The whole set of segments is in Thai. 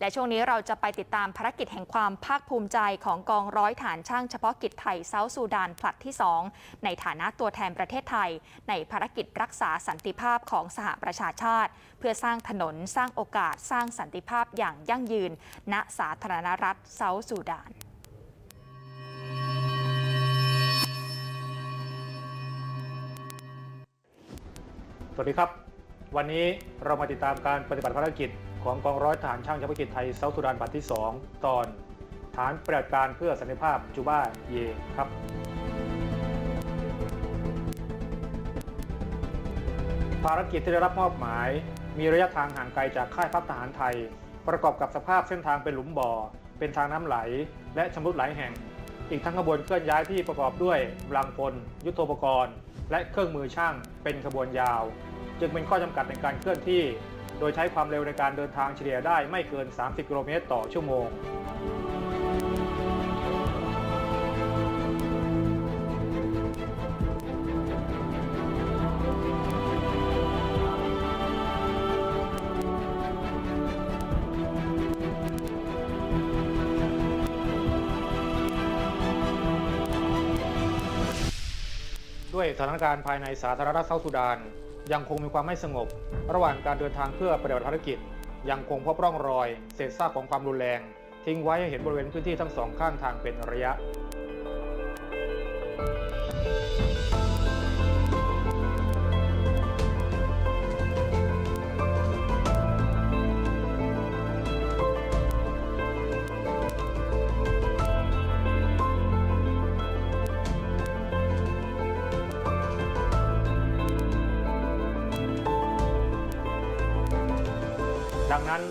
และช่วงนี้เราจะไปติดตามภารกิจแห่งความภาคภูมิใจของกองร้อยฐานช่างเฉพาะกิจไทยเซาท์ซูดานผลัดที่ 2 ในฐานะตัวแทนประเทศไทย ในภารกิจรักษาสันติภาพของสหประชาชาติ เพื่อสร้างถนนสร้างโอกาสสร้างสันติภาพอย่างยั่งยืน ณสาธารณรัฐเซาท์ซูดานสวัสดีครับ วันนี้เรามาติดตามการปฏิบัติภารกิจของกองร้อยทหารช่างเฉพาะกิจไทยเซาท์สุดานบัตที่ 2 ตอน ฐานปฏิบัติการเพื่อสันติภาพจูบ้าเยครับ ภารกิจที่ได้รับมอบหมาย มีระยะทางห่างไกลจากค่ายพักทหารไทย ประกอบกับสภาพเส้นทางเป็นหลุมบ่อ เป็นทางน้ำไหล และชำรุดหลายแห่ง อีกทั้งขบวนเคลื่อนย้ายที่ประกอบด้วยกำลังพล ยุทโธปกรณ์ และเครื่องมือช่างเป็นขบวนยาว จึงเป็นข้อจำกัดในการเคลื่อนที่ โดยใช้ความเร็วในการเดินทางเฉลี่ยได้ไม่เกิน 30 กิโลเมตรต่อชั่วโมง ด้วยสถานการณ์ภายในสาธารณรัฐเซาท์สุดาน ยังคงมีความไม่สงบ ระหว่างการเดินทางเพื่อปฏิบัติภารกิจ ยังคงพบร่องรอย เศษซากของความรุนแรง ทิ้งไว้ให้เห็นบริเวณพื้นที่ทั้งสองข้างทางเป็นระยะ ดังนั้น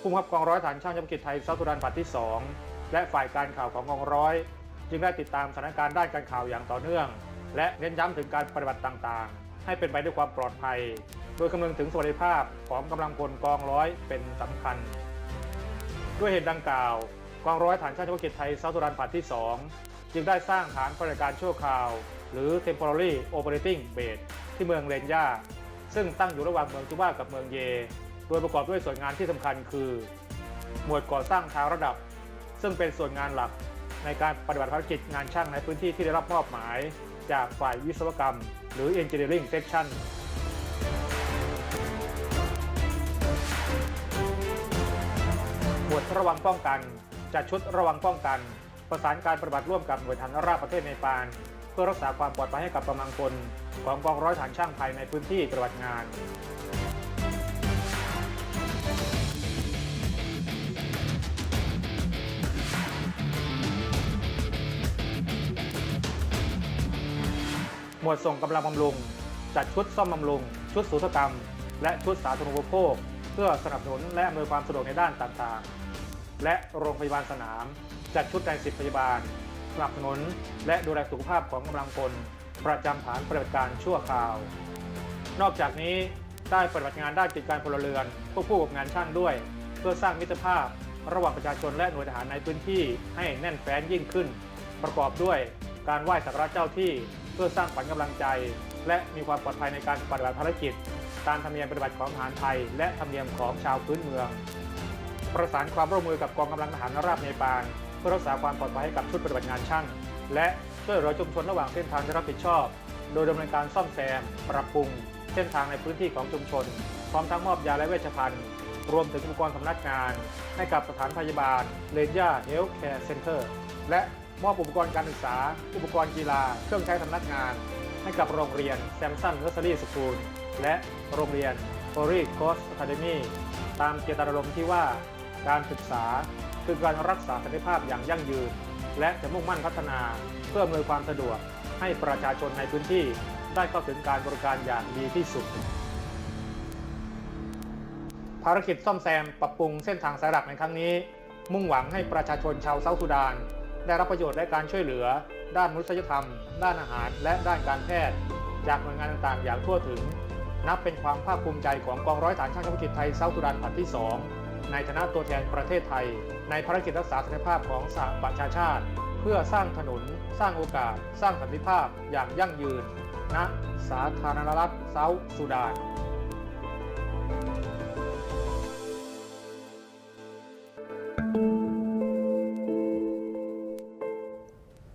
ผู้บังคับกองร้อยฐานช่างเฉพาะกิจไทยเซาท์สุดานผัดที่ 2 และฝ่ายการข่าวของกองร้อย จึงได้ติดตามสถานการณ์ด้านการข่าวอย่างต่อเนื่อง และเน้นย้ำถึงการปฏิบัติต่างๆ ให้เป็นไปด้วยความปลอดภัย โดยคำนึงถึงสวัสดิภาพของกำลังพลกองร้อยเป็นสำคัญ ด้วยเหตุดังกล่าว กองร้อยฐานช่างเฉพาะกิจไทยเซาท์สุดานผัดที่ 2 จึงได้สร้างฐานปฏิบัติการชั่วคราว หรือ temporary operating base ที่เมืองเรนยาซึ่งตั้งอยู่ระหว่างเมืองจูบ้ากับเมืองเย โดยประกอบด้วยส่วนงานที่สำคัญคือ หมวดก่อสร้างทางระดับ ซึ่งเป็นส่วนงานหลักในการปฏิบัติภารกิจงานช่างในพื้นที่ที่ได้รับมอบหมาย จากฝ่ายวิศวกรรม หรือ Engineering Section หมวดระวังป้องกัน จัดชุดระวังป้องกัน ประสานการปฏิบัติร่วมกับหน่วยฐานราบประเทศเนปาลเพื่อรักษาความปลอดภัยให้กับกำลังพลของกองร้อยฐานช่างภายในพื้นที่ปฏิบัติงาน หมวดส่งกำลังบำรุง จัดชุดซ่อมบำรุง ชุดสูตรกรรม และชุดสาธารณูปโภค เพื่อสนับสนุนและอำนวยความสะดวกในด้านต่างๆ และโรงพยาบาลสนาม จัดชุดนายสิบพยาบาลสนับสนุนและดูแลสุขภาพของกำลังพลประจำฐานปฏิบัติการชั่วคราว นอกจากนี้ได้ปฏิบัติงานด้านกิจการพลเรือนควบคู่กับงานช่างด้วย เพื่อสร้างมิตรภาพ ระหว่างประชาชนและหน่วยทหารในพื้นที่ให้แน่นแฟ้นยิ่งขึ้น ประกอบด้วยการไหว้สักการะเจ้าที่ เพื่อสร้างขวัญกำลังใจ และมีความปลอดภัยในการปฏิบัติภารกิจ ตามธรรมเนียมปฏิบัติของทหารไทย และธรรมเนียมของชาวพื้นเมือง ประสานความร่วมมือกับกองกำลังทหารราบเนปาลเพื่อรักษาความปลอดภัยให้กับชุดปฏิบัติงานช่าง และช่วยเหลือชุมชนระหว่างเส้นทางที่รับผิดชอบ โดยดำเนินการซ่อมแซม ปรับปรุง เส้นทางในพื้นที่ของชุมชน พร้อมทั้งมอบยาและเวชภัณฑ์รวมถึงอุปกรณ์สำนักงาน ให้กับสถานพยาบาลเลนย่าเฮลท์แคร์เซ็นเตอร์และ มอบอุปกรณ์การศึกษา อุปกรณ์กีฬา เครื่องใช้สำนักงาน ให้กับโรงเรียนแซมสันเนอร์เซอรี่สคูลและโรงเรียนโ o รีโคสอะคาเดมีตามเจตนารมณ์ที่ว่าการศึกษาคือการรักษาสันติภาพอย่างยั่งยืน และจะมุ่งมั่นพัฒนาเพื่ออำนวยความสะดวกให้ประชาชนในพื้นที่ได้เข้าถึงการบริการอย่างดีที่สุด ภารกิจซ่อมแซมปรับปรุงเส้นทางสายหลักในครั้งนี้ มุ่งหวังให้ประชาชนชาวเซาท์สุดาน ได้รับประโยชน์และการช่วยเหลือ ด้านมนุษยธรรม ด้านอาหาร และด้านการแพทย์ จากหน่วยงานต่างๆ อย่างทั่วถึง นับเป็นความภาคภูมิใจของกองร้อยฐานช่างเฉพาะกิจไทยเซาท์สุดานผลัดที่ 2 ในฐานะตัวแทนประเทศไทย ในภารกิจรักษาสันติภาพของสหประชาชาติ เพื่อสร้างถนน สร้างโอกาส สร้างสันติภาพอย่างยั่งยืน ณ สาธารณรัฐเซาท์สุดาน